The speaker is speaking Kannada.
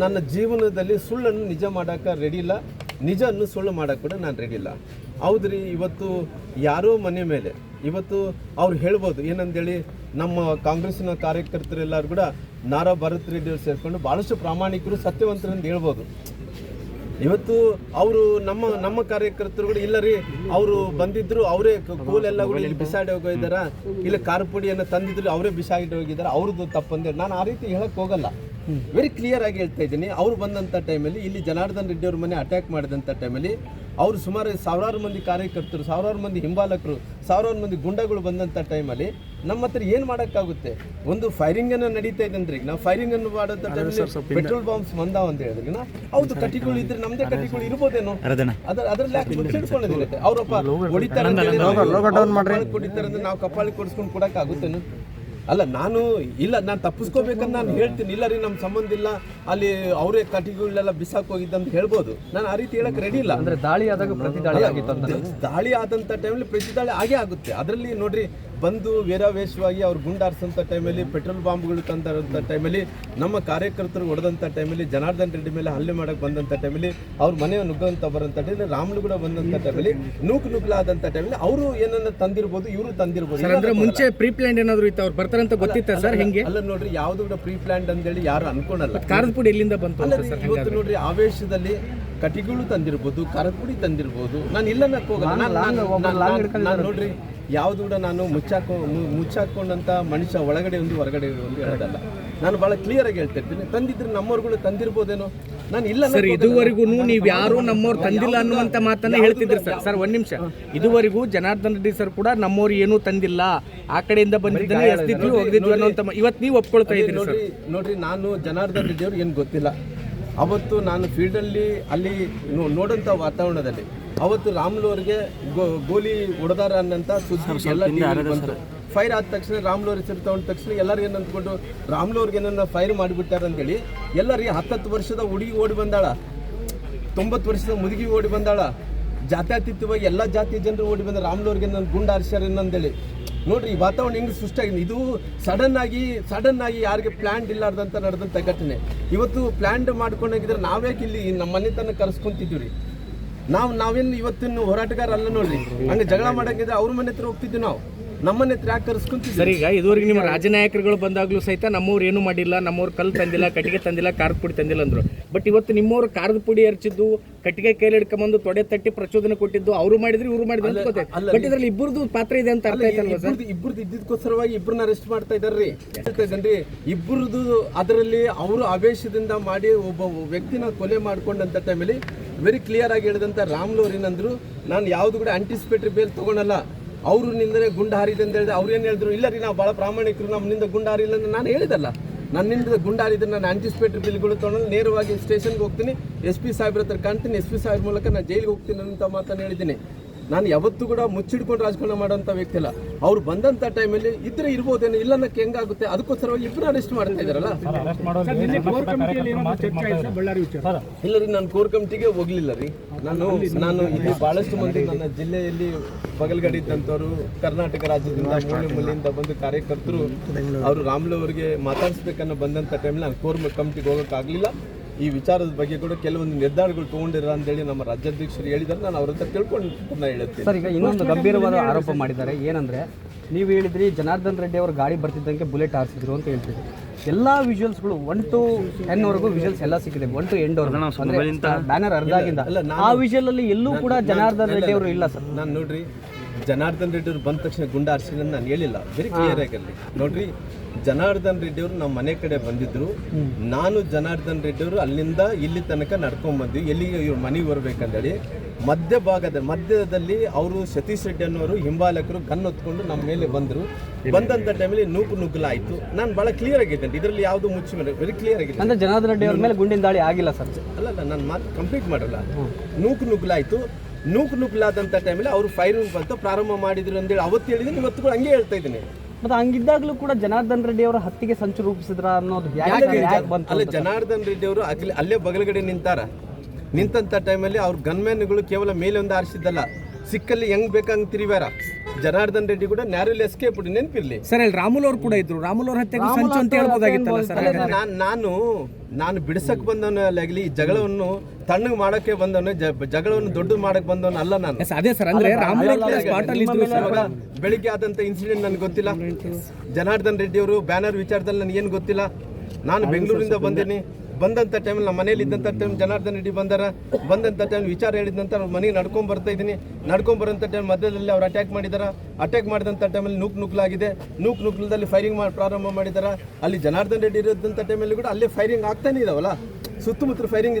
ನನ್ನ ಜೀವನದಲ್ಲಿ ಸುಳ್ಳನ್ನು ನಿಜ ಮಾಡಕ್ಕೆ ರೆಡಿ ಇಲ್ಲ. ನಿಜವನ್ನು ಸುಳ್ಳು ಮಾಡಕ್ಕೆ ಕೂಡ ನಾನು ರೆಡಿ ಇಲ್ಲ. ಹೌದ್ರಿ, ಇವತ್ತು ಯಾರೋ ಮನೆ ಮೇಲೆ, ಇವತ್ತು ಅವ್ರು ಹೇಳ್ಬೋದು, ಏನಂದೇಳಿ, ನಮ್ಮ ಕಾಂಗ್ರೆಸ್ನ ಕಾರ್ಯಕರ್ತರೆಲ್ಲರೂ ಕೂಡ ನಾರಾ ಭರತ್ ರೆಡ್ಡಿ ಸೇರಿಕೊಂಡು ಭಾಳಷ್ಟು ಪ್ರಾಮಾಣಿಕರು ಸತ್ಯವಂತರು ಅಂತ ಹೇಳ್ಬೋದು. ಇವತ್ತು ಅವರು ನಮ್ಮ ನಮ್ಮ ಕಾರ್ಯಕರ್ತರು ಕೂಡ, ಇಲ್ಲ ರೀ, ಅವರು ಬಂದಿದ್ರು, ಅವರೇ ಕೂಲೆಲ್ಲ ಕೂಡ ಇಲ್ಲಿ ಬಿಸಾಡಿ ಹೋಗಿದಾರ ಇಲ್ಲ ಖಾರ ಪುಡಿಯನ್ನು ತಂದಿದ್ರು, ಅವರೇ ಬಿಸಾಡಿ ಹೋಗಿದ್ದಾರೆ? ಅವ್ರದ್ದು ತಪ್ಪಂದೇಳಿ. ನಾನು ಆ ರೀತಿ ಹೇಳಕ್ಕೆ ಹೋಗಲ್ಲ. ವೆರಿ ಕ್ಲಿಯರ್ ಆಗಿ ಹೇಳ್ತಾ ಇದ್ದೀನಿ. ಅವ್ರು ಬಂದಂಥ ಟೈಮಲ್ಲಿ ಇಲ್ಲಿ ಜನಾರ್ದನ್ ರೆಡ್ಡಿ ಅವ್ರ ಮನೆ ಅಟ್ಯಾಕ್ ಮಾಡಿದಂಥ ಟೈಮಲ್ಲಿ ಅವರು ಸುಮಾರು ಸಾವಿರಾರು ಮಂದಿ ಕಾರ್ಯಕರ್ತರು ಸಾವಿರಾರು ಮಂದಿ ಹಿಂಬಾಲಕರು ಸಾವಿರಾರು ಮಂದಿ ಗುಂಡಗಳು ಬಂದಂಥ ಟೈಮಲ್ಲಿ ನಮ್ಮ ಹತ್ರ ಏನು ಮಾಡೋಕ್ಕಾಗುತ್ತೆ? ಒಂದು ಫೈರಿಂಗ್ ಅನ್ನು ನಡೀತಾ ಇದೆ ಅಂದ್ರೆ ಈಗ ನಾವು ಫೈರಿಂಗ್ ಅನ್ನು ಮಾಡೋಂಥ ಟೈಮಲ್ಲಿ ಪೆಟ್ರೋಲ್ ಬಾಂಬ್ಸ್ ಬಂದಾವ ಅಂತ ಹೇಳಿದ್ರೆ ಹೌದು ಕಟ್ಟಿಗಳು ಇದ್ರೆ ನಮ್ದೇ ಕಟ್ಟಿಗಳು ಇರ್ಬೋದೇನೋ? ಅದ್ರ ಅದ್ರಲ್ಲಿ ಯಾಕೆ ಅವರಪ್ಪ ಹೊಡಿತಾರೆ ಅಂತ ನಾವು ಕಪ್ಪಾಳಿ ಕೊಡಿಸ್ಕೊಂಡು ಕೊಡಕ್ ಆಗುತ್ತೇನು ಅಲ್ಲ ನಾನು ಇಲ್ಲ ನಾನು ತಪ್ಪಿಸ್ಕೋಬೇಕಂತ ನಾನು ಹೇಳ್ತೀನಿ. ಇಲ್ಲ ರೀ ನಮ್ಮ ಸಂಬಂಧ ಇಲ್ಲ. ಅಲ್ಲಿ ಅವರೇ ಕಟ್ಟಿಗಳೆಲ್ಲ ಬಿಸಾಕ್ ಹೋಗಿದ್ದ ಅಂತ ಹೇಳ್ಬೋದು. ನಾನು ಆ ರೀತಿ ಹೇಳಕ್ ರೆಡಿ ಇಲ್ಲ. ಅಂದ್ರೆ ದಾಳಿ ಆದಾಗ ಪ್ರತಿ ದಾಳಿ ಆಗಿತ್ತು ಅಂತ ದಾಳಿ ಆದಂತ ಟೈಮಲ್ಲಿ ಪ್ರತಿ ದಾಳಿ ಆಗೇ ಆಗುತ್ತೆ. ಅದರಲ್ಲಿ ನೋಡ್ರಿ ಬಂದು ವೇರಾವೇಶವಾಗಿ ಅವ್ರು ಗುಂಡಾರಿಸಂಥ ಟೈಮಲ್ಲಿ ಪೆಟ್ರೋಲ್ ಬಾಂಬ್ಗಳು ತಂದಂಥ ಟೈಮಲ್ಲಿ ನಮ್ಮ ಕಾರ್ಯಕರ್ತರು ಹೊಡೆದಂಥ ಟೈಮಲ್ಲಿ ಜನಾರ್ದನ್ ರೆಡ್ಡಿ ಮೇಲೆ ಹಲ್ಲೆ ಮಾಡೋಕ್ಕೆ ಬಂದಂಥ ಟೈಮಲ್ಲಿ ಅವ್ರ ಮನೆ ನುಗ್ಗಂತ ಬರೋಂಥ ಟೈಮಲ್ಲಿ ರಾಮ್ಲು ಕೂಡ ಬಂದಂಥ ಟೈಮಲ್ಲಿ ನೂಕು ನುಗ್ಲಾದಂಥ ಟೈಮಲ್ಲಿ ಅವರು ಏನನ್ನ ತಂದಿರ್ಬೋದು ಇವರು ತಂದಿರ್ಬೋದು. ಸರ್ ಅಂದ್ರೆ ಮುಂಚೆ ಪ್ರೀ ಪ್ಲ್ಯಾಂಡ್ ಏನಾದರೂ ಇತ್ತು ಅವ್ರು ಬರ್ತಾರಂತ ಗೊತ್ತಿತ್ತ ಸರ್ ಹೆಂಗೆ? ಅಲ್ಲ ನೋಡ್ರಿ ಯಾವುದು ಕೂಡ ಪ್ರೀ ಪ್ಲಾನ್ಡ್ ಅಂತೇಳಿ ಯಾರು ಅನ್ಕೊಳಲ್ಲ. ಖಾರದ ಪುಡಿ ಎಲ್ಲಿಂದ ಬಂತು ಅಂತ ಇವತ್ತು ನೋಡ್ರಿ ಆವೇಶದಲ್ಲಿ ಕಟಿಗಳು ತಂದಿರ್ಬೋದು ಕರಪುಡಿ ತಂದಿರ್ಬೋದು. ನಾನು ಇಲ್ಲ ಹೋಗಲ್ಲ. ನಾನ್- ನೋಡ್ರಿ ಯಾವ್ದು ಕೂಡ ನಾನು ಮುಚ್ಚಾಕೊ ಮುಚ್ಚಾಕೊಂಡಂತ ಮನುಷ್ಯ ಒಳಗಡೆ ಒಂದು ಹೊರಗಡೆ ಒಂದು ಹೇಳೋದಲ್ಲ. ನಾನು ಬಹಳ ಕ್ಲಿಯರ್ ಆಗಿ ಹೇಳ್ತಾ ಇರ್ತೀನಿ. ತಂದಿದ್ರೆ ನಮ್ಮವ್ರುಗಳು ತಂದಿರ್ಬೋದೇನೋ? ನಾನು ಇಲ್ಲ ಸರ್ ಇದುವರೆಗೂ ನೀವು ಯಾರು ನಮ್ಮವ್ರು ತಂದಿಲ್ಲ ಅನ್ನುವಂತ ಮಾತನ್ನ ಹೇಳ್ತಿದ್ರಿ ಸರ್. ಸರ್ ಒಂದ್ ನಿಮಿಷ. ಇದುವರೆಗೂ ಜನಾರ್ದನ್ ರೆಡ್ಡಿ ಸರ್ ಕೂಡ ನಮ್ಮವ್ರು ಏನೂ ತಂದಿಲ್ಲ. ಆ ಕಡೆಯಿಂದ ಬಂದಿದ್ದಾನೆ ಎಸ್ತಿದ್ವಿ ಹೋಗಿದ್ವಿ ಅನ್ನೋಂಥ ಇವತ್ತು ನೀವು ಒಪ್ಕೊಳ್ತಾ ಇದ್ದೀರಿ ನೋಡ್ರಿ ನಾನು ಜನಾರ್ದನ್ ರೆಡ್ಡಿ ಅವ್ರಿಗೆ ಏನು ಗೊತ್ತಿಲ್ಲ. ಅವತ್ತು ನಾನು ಫೀಲ್ಡಲ್ಲಿ ಅಲ್ಲಿ ನೋ- ನೋಡಂತ ವಾತಾವರಣದಲ್ಲಿ ಅವತ್ತು ರಾಮ್ಲು ಅವರಿಗೆ ಗೋ- ಗೋಲಿ ಹೊಡೆದಾರ ಅನ್ನಂತ ಸುದ್ದಿ ಎಲ್ಲ ಬಂತು. ಫೈರ್ ಆದ ತಕ್ಷಣ ರಾಮ್ಲು ಅವ್ರಿಗೆ ಹೆಸರು ತಗೊಂಡ ತಕ್ಷಣ ಎಲ್ಲರೂ ಏನು ಅಂದ್ಕೊಂಡು ರಾಮ್ಲು ಅವ್ರಿಗೆ ಏನನ್ನ ಫೈರ್ ಮಾಡಿಬಿಟ್ಟಾರ ಅಂತೇಳಿ ಎಲ್ಲರಿಗೆ ಹತ್ತತ್ತು ವರ್ಷದ ಹುಡುಗಿ ಓಡಿ ಬಂದಾಳ. ತೊಂಬತ್ತು ವರ್ಷದ ಮುದುಗಿ ಓಡಿ ಬಂದಾಳ. ಜಾತ್ಯಾತೀತವಾಗಿ ಎಲ್ಲ ಜಾತಿಯ ಜನರು ಓಡಿ ಬಂದ ರಾಮ್ಲೋರ್ಗೆ ನನ್ನ ಗುಂಡ ಹರಿಸ್ಯಾರ ಅಂತೇಳಿ ನೋಡ್ರಿ, ಈ ವಾತಾವರಣ ಹೆಂಗೆ ಸೃಷ್ಟಿಯಾಗಿದೆ? ಇದು ಸಡನ್ ಆಗಿ ಸಡನ್ ಆಗಿ ಯಾರಿಗೆ ಪ್ಲಾನ್ ಇಲ್ಲಾರ್ದಂತ ನಡೆದಂಥ ಘಟನೆ. ಇವತ್ತು ಪ್ಲಾನ್ ಮಾಡ್ಕೊಂಡೋಗಿದ್ರೆ ನಾವ್ಯಾಕೆ ಇಲ್ಲಿ ನಮ್ಮ ಮನೆ ತನಕ ಕರೆಸ್ಕೊಂತಿದ್ವಿ ರೀ ನಾವು, ನಾವೇನು ಇವತ್ತಿನ ಹೋರಾಟಗಾರ ಅಲ್ಲ ನೋಡ್ರಿ. ಹಂಗೆ ಜಗಳ ಮಾಡಂಗಿದ್ರೆ ಅವ್ರ ಮನೆ ಹತ್ರ ಹೋಗ್ತಿದ್ವಿ ನಾವು. ನಮ್ಮ ಮನೆ ಹತ್ರ ಯಾಕೆ ಸರ್ ಈಗ ಇದುವರೆಗೆ ನಿಮ್ಮ ರಾಜನಾಯಕರುಗಳು ಬಂದಾಗ್ಲೂ ಸಹಿತ ನಮ್ಮವ್ರು ಏನು ಮಾಡಿಲ್ಲ ನಮ್ಮವ್ರು ಕಲ್ಲು ತಂದಿಲ್ಲ ಕಟ್ಟಿಗೆ ತಂದಿಲ್ಲ ಖಾರದ ಪುಡಿ ತಂದಿಲ್ಲ ಅಂದ್ರು. ಬಟ್ ಇವತ್ತು ನಿಮ್ಮವ್ರು ಖಾರದ ಪುಡಿ ಹರ್ಚಿದ್ದು ಕಟ್ಟಿಗೆ ಕೈಲಿ ಹಿಡ್ಕೊಂಬಂದು ತೊಡೆ ತಟ್ಟಿ ಪ್ರಚೋದನೆ ಕೊಟ್ಟಿದ್ದು ಅವರು ಮಾಡಿದ್ರು ಇವ್ರು ಮಾಡಿದ್ರು ಅಂತ ಗೊತ್ತಾಯ್ತು ಬಟ್ ಇದ್ರಲ್ಲಿ ಇಬ್ಬರದು ಪಾತ್ರ ಇದೆ ಅಂತ ಅರ್ಥ ಆಯ್ತಲ್ವಾ ಸರ್? ಇಬ್ಬರದು ಇದ್ದಿದ್ದಕ್ಕೋಸ್ಕರವಾಗಿ ಇಬ್ಬರನ್ನ ಅರೆಸ್ಟ್ ಮಾಡ್ತಾ ಇದ್ದಾರ್ರಿ ಹೇಳ್ತಾಯಿದ್ದೇನ್ರಿ ಇಬ್ಬರದು ಅದರಲ್ಲಿ ಅವರು ಆವೇಶದಿಂದ ಮಾಡಿ ಒಬ್ಬ ವ್ಯಕ್ತಿನ ಕೊಲೆ ಮಾಡ್ಕೊಂಡಂತ ಟೈಮಲ್ಲಿ ವೆರಿ ಕ್ಲಿಯರ್ ಆಗಿ ಹೇಳಿದಂತ ರಾಮ್ಲೋರ್ ಏನಂದ್ರು ನಾನು ಯಾವುದು ಕೂಡ ಆಂಟಿಸಿಪೇಟರಿ ಬೇಲ್ ತಗೊಳಲ್ಲ. ಅವರು ನಿಂದನೆ ಗುಂಡ ಹಾರಿದೆ ಅಂತ ಹೇಳಿದ್ರೆ ಅವ್ರು ಏನು ಹೇಳಿದ್ರು? ಇಲ್ಲ ರೀ, ನಾವು ಭಾಳ ಪ್ರಾಮಾಣಿಕರು, ನಮ್ಮಿಂದ ಗುಂಡ ಹಾರಿಲ್ಲ ಅಂತ ನಾನು ಹೇಳಿದಲ್ಲ ನನ್ನಿಂದ ಗುಂಡ ಹಾರಿದ್ರೆ ನಾನು ಆಂಟಿಸಿಪೇಟರಿ ಬಿಲ್ಗಳು ತೊಗೊಂಡು ನೇರವಾಗಿ ಸ್ಟೇಷನ್ಗೆ ಹೋಗ್ತೀನಿ. ಎಸ್ ಪಿ ಸಾಹೇಬ್ರ ಹತ್ರ ಕಾಣ್ತೀನಿ. ಎಸ್ ಪಿ ಸಾಹೇಬ್ ಮೂಲಕ ನಾನು ಜೈಲಿಗೆ ಹೋಗ್ತೀನಿ ಅಂತ ಮಾತನ್ನು ಹೇಳಿದ್ದೀನಿ. ನಾನು ಯಾವತ್ತೂ ಕೂಡ ಮುಚ್ಚಿಡ್ಕೊಂಡು ರಾಜಕಾರಣ ಮಾಡೋಂಥ ವ್ಯಕ್ತಿ ಅಲ್ಲ. ಅವ್ರು ಬಂದಂಥ ಟೈಮಲ್ಲಿ ಇದ್ರೆ ಇರ್ಬೋದೇನೋ ಇಲ್ಲ ಅನ್ನಕ್ಕೆ ಹೆಂಗಾಗುತ್ತೆ? ಅದಕ್ಕೋಸ್ಕರವಾಗಿ ಇಬ್ಬರು ಅರೆಸ್ಟ್ ಮಾಡ್ತಾ ಇದ್ದಾರಲ್ಲ? ಇಲ್ಲ ರೀ ನಾನು ಕೋರ್ ಕಮಿಟಿಗೆ ಹೋಗ್ಲಿಲ್ಲ ರೀ. ನಾನು ನಾನು ಇಲ್ಲಿ ಬಹಳಷ್ಟು ಮಂದಿ ನನ್ನ ಜಿಲ್ಲೆಯಲ್ಲಿ ಬಗಲ್ಗಡೆ ಇದ್ದಂಥವ್ರು ಕರ್ನಾಟಕ ರಾಜ್ಯದಿಂದ ಮೂಲೆ ಮೂಲೆಯಿಂದ ಬಂದು ಕಾರ್ಯಕರ್ತರು ಅವರು ರಾಮ್ಲು ಅವರಿಗೆ ಮಾತಾಡಿಸ್ಬೇಕನ್ನೋ ಬಂದಂಥ ಟೈಮಲ್ಲಿ ನಾನು ಕೋರ್ ಕಮಿಟಿಗೆ ಹೋಗೋಕ್ಕಾಗಲಿಲ್ಲ. ಈ ವಿಚಾರದ ಬಗ್ಗೆ ಕೂಡ ಕೆಲವೊಂದು ನಿರ್ಧಾರಗಳು ಅಂತ ಅಂತೇಳಿ ನಮ್ಮ ರಾಜ್ಯಾಧ್ಯಕ್ಷರು ಹೇಳಿದ್ದಾರೆ. ನಾನು ಅವ್ರ ಹತ್ರ ತಿಳ್ಕೊಂಡು ನಾನು ಹೇಳುತ್ತೇನೆ ಸರ್ ಈಗ ಇನ್ನೊಂದು ಗಂಭೀರವಾದ ಆರೋಪ ಮಾಡಿದ್ದಾರೆ. ಏನಂದ್ರೆ ನೀವು ಹೇಳಿದ್ರಿ ಜನಾರ್ದನ್ ರೆಡ್ಡಿ ಅವರು ಗಾಡಿ ಬರ್ತಿದ್ದಂಗೆ ಬುಲೆಟ್ ಹಾರಿಸಿದ್ರು ಅಂತ ಹೇಳ್ತಿದ್ರು ಎಲ್ಲ ವಿಜುವಲ್ಸ್ಗಳು ಒನ್ ಟು ಟೆನ್ ವರೆಗೂ ವಿಜುವಲ್ಸ್ ಎಲ್ಲ ಸಿಕ್ಕಿದೆ. ಒನ್ ಟು ಎಂಡ್ ಬ್ಯಾನರ್ ಅರ್ಧ ಆಗಿಂದ. ಆ ವಿಜುವಲ್ ಅಲ್ಲಿ ಎಲ್ಲೂ ಕೂಡ ಜನಾರ್ದನ್ ರೆಡ್ಡಿ ಅವರು ಇಲ್ಲ ಸರ್. ನಾನು ನೋಡ್ರಿ ಜನಾರ್ದನ್ ರೆಡ್ಡಿ ಅವರು ಬಂದ ತಕ್ಷಣ ಗುಂಡ ಹಾರಿಸಿಲ್ಲ ನಾನು ಹೇಳಿಲ್ಲ. ವೆರಿ ಕ್ಲಿಯರ್ ಆಗಲ್ಲಿ ನೋಡ್ರಿ ಜನಾರ್ದನ್ ರೆಡ್ಡಿ ಅವರು ನಮ್ಮ ಮನೆ ಕಡೆ ಬಂದಿದ್ರು. ನಾನು ಜನಾರ್ದನ್ ರೆಡ್ಡಿ ಅವರು ಅಲ್ಲಿಂದ ಇಲ್ಲಿ ತನಕ ನಡ್ಕೊಂಡ್ ಬಂದ್ವಿ. ಎಲ್ಲಿಗೆ ಇವ್ರ ಮನೆಗೆ ಬರ್ಬೇಕಂದೇಳಿ ಮಧ್ಯ ಭಾಗದ ಮಧ್ಯದಲ್ಲಿ ಅವರು ಸತೀಶ್ ರೆಡ್ಡಿ ಅನ್ನೋರು ಹಿಂಬಾಲಕರು ಗನ್ ಹೊತ್ಕೊಂಡು ನಮ್ಮ ಮೇಲೆ ಬಂದರು. ಬಂದಂಥ ಟೈಮಲ್ಲಿ ನೂಕು ನುಗ್ಗಲಾಯಿತು. ನಾನು ಭಾಳ ಕ್ಲಿಯರ್ ಆಗಿದ್ದೇನೆ. ಇದರಲ್ಲಿ ಯಾವುದು ಮುಚ್ಚಿ ವೆರಿ ಕ್ಲಿಯರ್ ಆಗಿದೆ ಅಂದ್ರೆ ಜನಾರ್ದನ್ ರೆಡ್ಡಿ ಅವ್ರ ಮೇಲೆ ಗುಂಡಿನ ದಾಳಿ ಆಗಿಲ್ಲ ಸರ್. ಅಲ್ಲ ನಾನು ಮಾತು ಕಂಪ್ಲೀಟ್ ಮಾಡಲ್ಲ ನೂಕು ನುಗ್ಲಾಯ್ತು ನೂಕು ನುಗ್ಲಾದಂಥ ಟೈಮಲ್ಲಿ ಅವರು ಫೈರಿಂಗ್ ಬಂತು ಪ್ರಾರಂಭ ಮಾಡಿದ್ರು ಅಂತೇಳಿ ಅವತ್ತು ಹೇಳಿದ್ದೀನಿ ಇವತ್ತು ಕೂಡ ಹಂಗೆ ಹೇಳ್ತಾ ಇದ್ದೀನಿ. ಮತ್ತೆ ಹಂಗಿದ್ದಾಗಲೂ ಕೂಡ ಜನಾರ್ದನ್ ರೆಡ್ಡಿ ಅವರ ಹತ್ತಿಗೆ ಸಂಚು ರೂಪಿಸಿದ್ರ ಅನ್ನೋದು ಅಲ್ಲ ಜನಾರ್ದನ್ ರೆಡ್ಡಿ ಅವರು ಅಲ್ಲಿ ಅಲ್ಲೇ ಬಗಲಗಡೆ ನಿಂತಾರ. ನಿಂತಂಥ ಟೈಮಲ್ಲಿ ಅವ್ರ ಗನ್ಮ್ಯಾನ್ಗಳು ಕೇವಲ ಮೇಲೆ ಒಂದು ಆರಿಸಿದ್ದಲ್ಲ. ಸಿಕ್ಕಲ್ಲಿ ಹೆಂಗ್ ಬೇಕಂಗ್ ತಿರಿವಾರ ಜನಾರ್ದನ್ ರೆಡ್ಡಿ ಕೂಡ ನ್ಯಾರಲ್ ಎಸ್ಕೇಪ್ ನೆನಪಿರ್ಲಿ. ಸರ್ ಅಲ್ಲಿ ರಾಮುಲ್ ಅವ್ರು ಕೂಡ ಇದ್ರು. ರಾಮುಲ್ ಅವ್ರ ಹತ್ಯೆಗೂ ಸಂಚು ಅಂತ ಹೇಳ್ಬೋದಾಗಿತ್ತಲ್ಲ ಸರ್ ಅಲ್ಲ, ನಾನ್ ನಾನು ನಾನು ಬಿಡಿಸಕ್ ಬಂದವನಾಗಲಿ ಈ ಜಗಳವನ್ನು ತಣ್ಣಗೆ ಮಾಡಕ್ಕೆ ಬಂದವನು ಜಗಳವನ್ನು ದೊಡ್ಡದು ಮಾಡಕ್ ಬಂದವನು ಅಲ್ಲ ನಾನು. ಎಸ್, ಅದೇ ಸರ್ ಅಂದ್ರೆ ರಾಮುಲ್ ಅವ್ರು ಕೂಡ ಸ್ಪಾಟ್ ಅಲ್ಲಿ ಇದ್ರು ಸರ್. ಇವಾಗ ಬೆಳಿಗ್ಗೆ ಆದಂತ ಇನ್ಸಿಡೆಂಟ್ ನನ್ಗೆ ಗೊತ್ತಿಲ್ಲ. ಜನಾರ್ದನ್ ರೆಡ್ಡಿ ಅವರು ಬ್ಯಾನರ್ ವಿಚಾರದಲ್ಲಿ ನನಗೇನು ಏನು ಗೊತ್ತಿಲ್ಲ. ನಾನು ಬೆಂಗಳೂರಿಂದ ಬಂದೀನಿ. ಬಂದಂಥ ಟೈಮಲ್ಲಿ ನಮ್ಮ ಮನೇಲಿ ಇದ್ದಂಥ ಟೈಮ್ ಜನಾರ್ದನ್ ರೆಡ್ಡಿ ಬಂದಾರ. ಬಂದಂಥ ಟೈಮ್ ವಿಚಾರ ಹೇಳಿದಂಥ ಅವ್ರ ಮನೆಗೆ ನಡ್ಕೊಂಡ್ ಬರ್ತಾ ಇದ್ದೀನಿ. ನಡ್ಕೊಂಡ್ ಬರೋಂಥ ಟೈಮ್ ಮಧ್ಯದಲ್ಲಿ ಅವ್ರು ಅಟ್ಯಾಕ್ ಮಾಡಿದಾರ. ಅಟ್ಯಾಕ್ ಮಾಡಿದಂಥ ಟೈಮಲ್ಲಿ ನೂಕ್ ನುಗ್ಲಾಗಿದೆ ನೂಕ್ ನುಗ್ಲದಲ್ಲಿ ಫೈರಿಂಗ್ ಮಾಡಿ ಪ್ರಾರಂಭ ಮಾಡಿದಾರ. ಅಲ್ಲಿ ಜನಾರ್ದನ್ ರೆಡ್ಡಿ ಇರೋದಂಥ ಟೈಮಲ್ಲಿ ಕೂಡ ಅಲ್ಲೇ ಫೈರಿಂಗ್ ಆಗ್ತಾನೆ ಇದಾವಲ್ಲ. ಸುತ್ತಮುತ್ತ ಫೈರಿಂಗ್